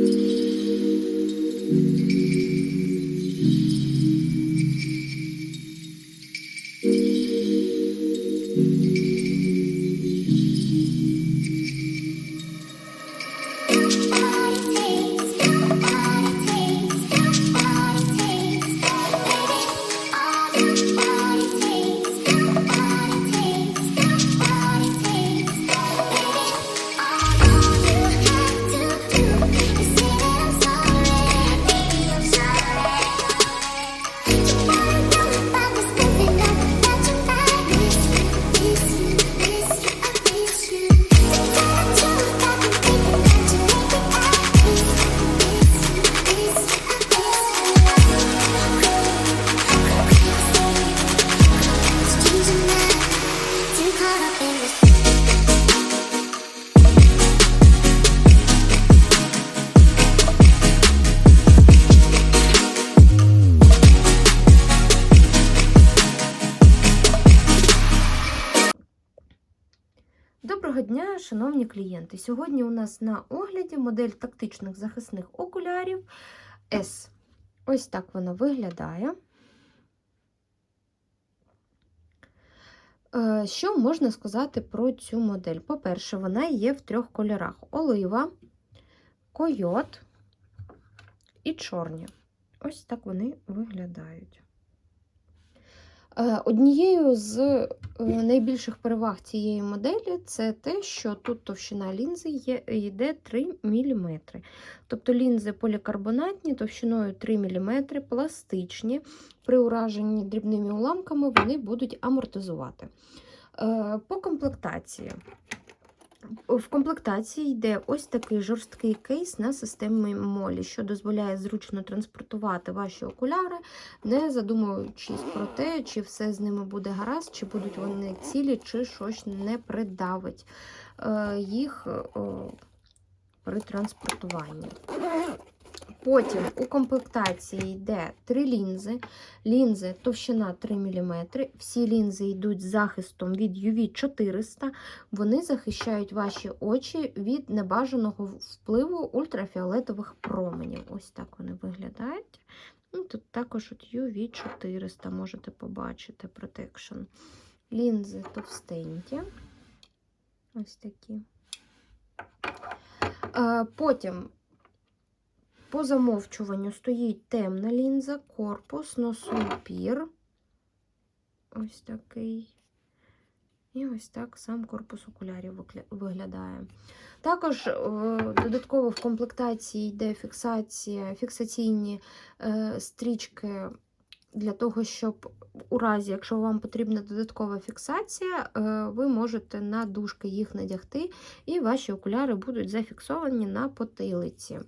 thank mm-hmm. you клієнти! Сьогодні у нас на огляді модель тактичних захисних окулярів S. Ось так вона виглядає. Е, Що можна сказати про цю модель? По-перше, вона є в трьох кольорах: олива, койот і чорні. Ось так вони виглядають. Е, Однією з е, найбільших переваг цієї моделі це те, що тут товщина лінзи йде 3 мм. Тобто лінзи полікарбонатні товщиною 3 мм, пластичні. При ураженні дрібними уламками вони будуть амортизувати. Е, По комплектації. В комплектації йде ось такий жорсткий кейс на системі молі, що дозволяє зручно транспортувати ваші окуляри, не задумуючись про те, чи все з ними буде гаразд, чи будуть вони цілі, чи щось не придавить е, їх е, при транспортуванні. Потім у комплектації йде три лінзи. Лінзи товщина 3 мм. Всі лінзи йдуть з захистом від UV 400. Вони захищають ваші очі від небажаного впливу ультрафіолетових променів. Ось так вони виглядають. Ну, Тут також от UV 400 можете побачити Protection. Лінзи товстенькі. Ось такі. Е, Потім по замовчуванню стоїть темна лінза, корпус, носоупір. Ось такий. І ось так сам корпус окулярів виглядає. Також е, додатково в комплектації йде фіксація, фіксаційні е, стрічки для того, щоб у разі, якщо вам потрібна додаткова фіксація, е, ви можете на дужки їх надягти, і ваші окуляри будуть зафіксовані на потилиці.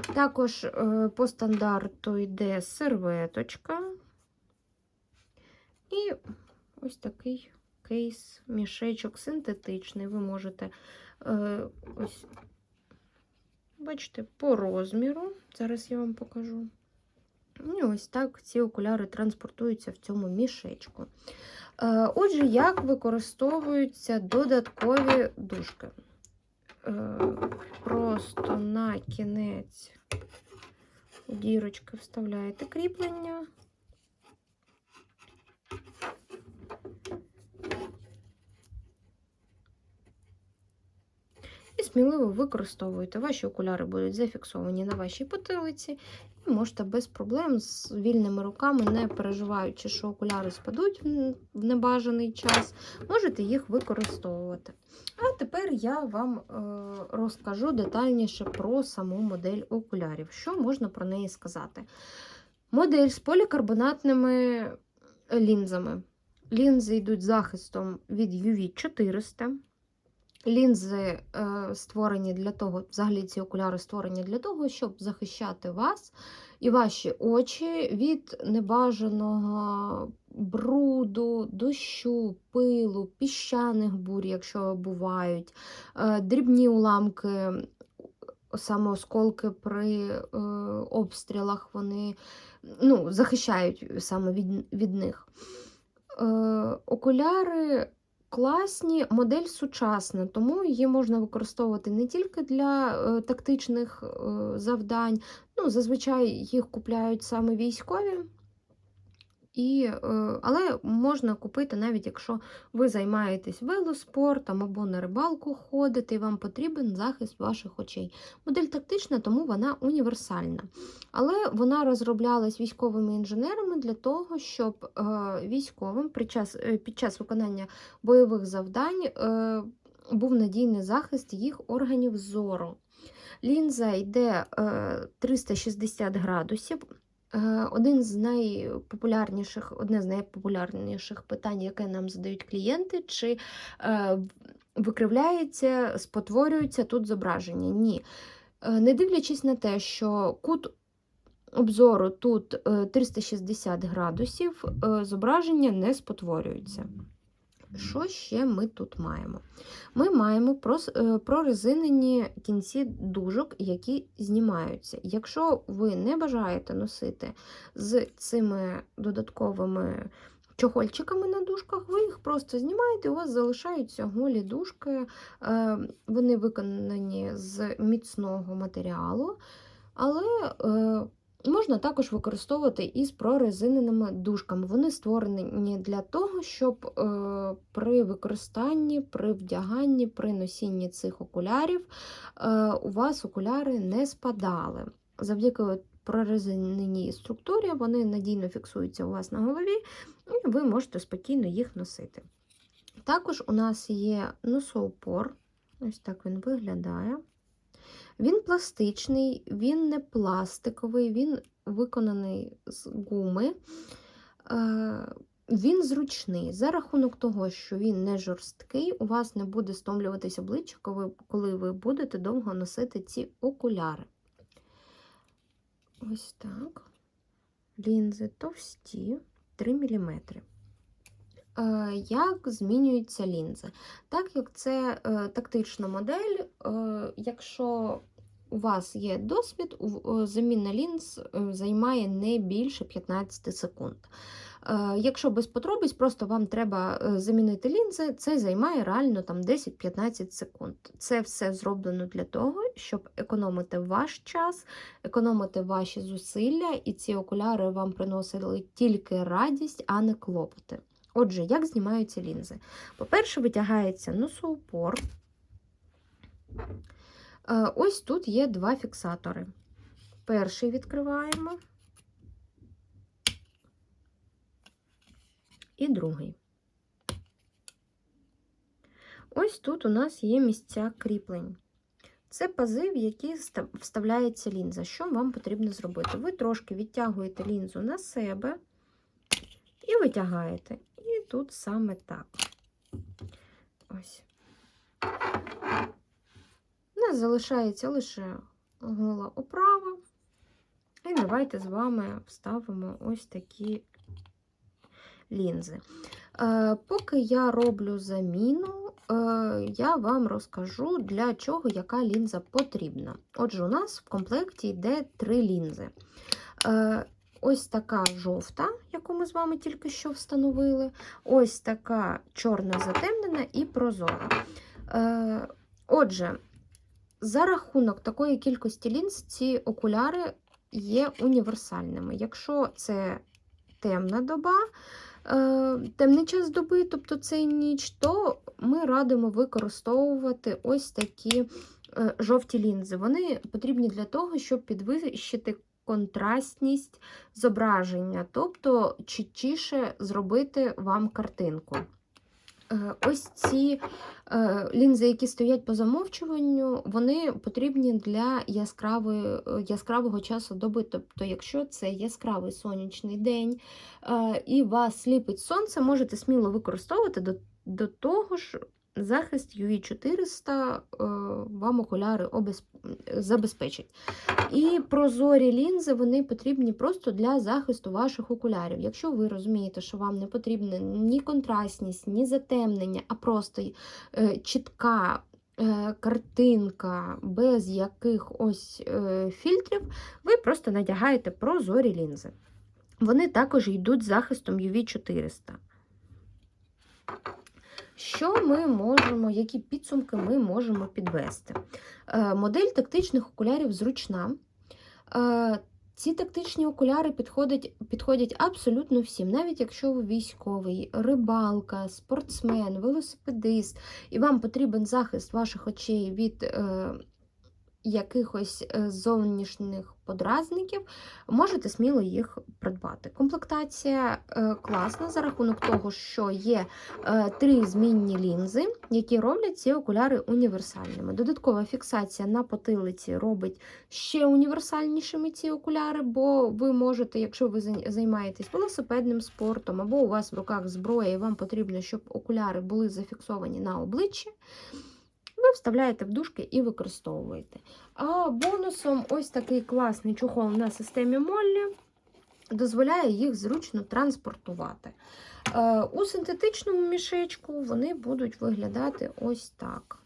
Також е, по стандарту йде серветочка. І ось такий кейс, мішечок синтетичний. Ви можете е, ось, бачите, по розміру. Зараз я вам покажу. І ось так ці окуляри транспортуються в цьому мішечку. Е, Отже, як використовуються додаткові дужки? Е, Просто на кінець дірочки вставляєте кріплення. Сміливо використовуєте. Ваші окуляри будуть зафіксовані на вашій потилиці, і можете без проблем з вільними руками, не переживаючи, що окуляри спадуть в небажаний час, можете їх використовувати. А тепер я вам е, розкажу детальніше про саму модель окулярів. Що можна про неї сказати? Модель з полікарбонатними лінзами. Лінзи йдуть захистом від UV 400. Лінзи е, створені для того, взагалі ці окуляри створені для того, щоб захищати вас і ваші очі від небажаного бруду, дощу, пилу, піщаних бурь, якщо бувають, е, дрібні уламки, саме осколки при е, обстрілах, вони ну, захищають саме від, від них. Е, окуляри класні, модель сучасна, тому її можна використовувати не тільки для е, тактичних е, завдань. Ну, зазвичай їх купляють саме військові. І, е, але можна купити, навіть якщо ви займаєтесь велоспортом або на рибалку ходите, і вам потрібен захист ваших очей. Модель тактична, тому вона універсальна. Але вона розроблялась військовими інженерами для того, щоб е, військовим під час, е, під час виконання бойових завдань був надійний захист їх органів зору. Лінза йде е, 360 градусів. Е, Один з найпопулярніших, одне з найпопулярніших питань, яке нам задають клієнти, чи е, викривляється, спотворюється тут зображення. Ні. Е, Не дивлячись на те, що кут обзору тут е, 360 градусів, зображення не спотворюється. Що ще ми тут маємо? Ми маємо е, прорезинені кінці дужок, які знімаються. Якщо ви не бажаєте носити з цими додатковими чохольчиками на дужках, ви їх просто знімаєте, у вас залишаються голі дужки. Е, Вони виконані з міцного матеріалу, але е, Можна також використовувати із прорезиненими дужками. Вони створені для того, щоб е, при використанні, при вдяганні, при носінні цих окулярів е, у вас окуляри не спадали. Завдяки прорезиненій структурі вони надійно фіксуються у вас на голові, і ви можете спокійно їх носити. Також у нас є носоупор, ось так він виглядає. Він пластичний, він не пластиковий, він виконаний з гуми. Е, Він зручний. За рахунок того, що він не жорсткий, у вас не буде стомлюватись обличчя, коли ви будете довго носити ці окуляри. Ось так. Лінзи товсті 3 мм. Е, Як змінюються лінзи? Так як це е, тактична модель, е, якщо у вас є досвід, заміна лінз займає не більше 15 секунд. Якщо без подробиць, просто вам треба замінити лінзи, це займає реально там 10-15 секунд. Це все зроблено для того, щоб економити ваш час, економити ваші зусилля, і ці окуляри вам приносили тільки радість, а не клопоти. Отже, як знімаються лінзи? По-перше, витягається носоупор. Е, Ось тут є два фіксатори. Перший відкриваємо. І другий. Ось тут у нас є місця кріплень. Це пази, в які вставляється лінза. Що вам потрібно зробити? Ви трошки відтягуєте лінзу на себе і витягаєте. І тут саме так. Ось. У нас залишається лише гола оправа. І давайте з вами вставимо ось такі лінзи. Е, поки я роблю заміну, е, я вам розкажу, для чого яка лінза потрібна. Отже, у нас в комплекті йде три лінзи. Ось така жовта, яку ми з вами тільки що встановили. Ось така чорна затемнена і прозора. Е, Отже, за рахунок такої кількості лінз, ці окуляри є універсальними. Якщо це темна доба, е, темний час доби, тобто це ніч, то ми радимо використовувати ось такі е, жовті лінзи. Вони потрібні для того, щоб підвищити контрастність зображення, тобто чіткіше зробити вам картинку. Е, Ось ці е, лінзи, які стоять по замовчуванню, вони потрібні для яскравої, е, яскравого часу доби. Тобто, якщо це яскравий сонячний день і вас сліпить сонце, можете сміло використовувати до, до того ж. Захист UV400 е, вам окуляри обез... забезпечить. І прозорі лінзи вони потрібні просто для захисту ваших окулярів. Якщо ви розумієте, що вам не потрібна ні контрастність, ні затемнення, а просто е, чітка е, картинка без яких ось е, фільтрів, ви просто надягаєте прозорі лінзи. Вони також йдуть з захистом UV400. Що ми можемо, які підсумки ми можемо підвести? Е, Модель тактичних окулярів зручна. Е, Ці тактичні окуляри підходять, підходять абсолютно всім, навіть якщо ви військовий, рибалка, спортсмен, велосипедист, і вам потрібен захист ваших очей від е, якихось е, зовнішніх подразників, можете сміло їх придбати. Комплектація е, класна за рахунок того, що є е, три змінні лінзи, які роблять ці окуляри універсальними. Додаткова фіксація на потилиці робить ще універсальнішими ці окуляри, бо ви можете, якщо ви займаєтесь велосипедним спортом, або у вас в руках зброя, і вам потрібно, щоб окуляри були зафіксовані на обличчі. Ви вставляєте в дужки і використовуєте. А бонусом ось такий класний чохол на системі Моллі дозволяє їх зручно транспортувати. Е, У синтетичному мішечку вони будуть виглядати ось так.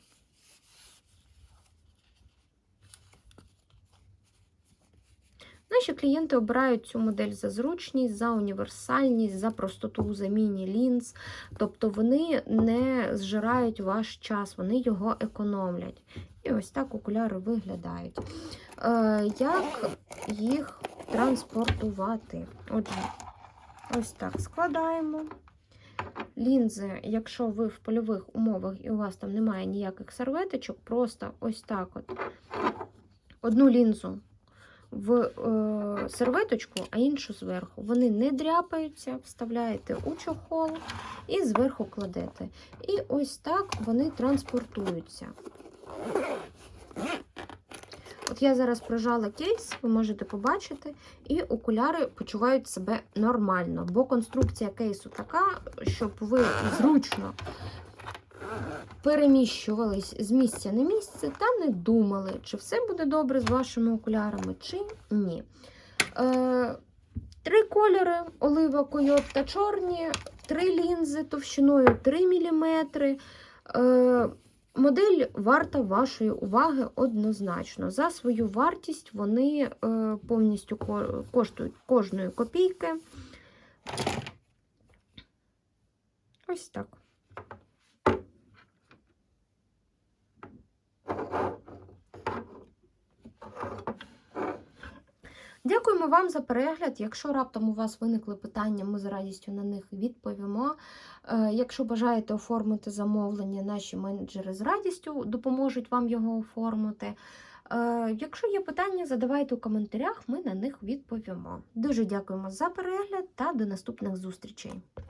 Наші клієнти обирають цю модель за зручність, за універсальність, за простоту у заміні лінз. Тобто вони не зжирають ваш час, вони його економлять. І ось так окуляри виглядають. Е, як їх транспортувати? Отже, ось так складаємо. Лінзи, якщо ви в польових умовах і у вас там немає ніяких серветочок, просто ось так от одну лінзу в е, серветочку, а іншу зверху. Вони не дряпаються, вставляєте у чохол і зверху кладете. І ось так вони транспортуються. От я зараз прижала кейс, ви можете побачити, і окуляри почувають себе нормально, бо конструкція кейсу така, щоб ви зручно переміщувались з місця на місце та не думали, чи все буде добре з вашими окулярами, чи ні. Е, Три кольори: олива, койот та чорні, три лінзи товщиною 3 мм. Е, Модель варта вашої уваги однозначно. За свою вартість вони е, повністю коштують кожної копійки. Ось так. Дякуємо вам за перегляд. Якщо раптом у вас виникли питання, ми з радістю на них відповімо. Е, Якщо бажаєте оформити замовлення, наші менеджери з радістю допоможуть вам його оформити. Е, Якщо є питання, задавайте у коментарях, ми на них відповімо. Дуже дякуємо за перегляд та до наступних зустрічей.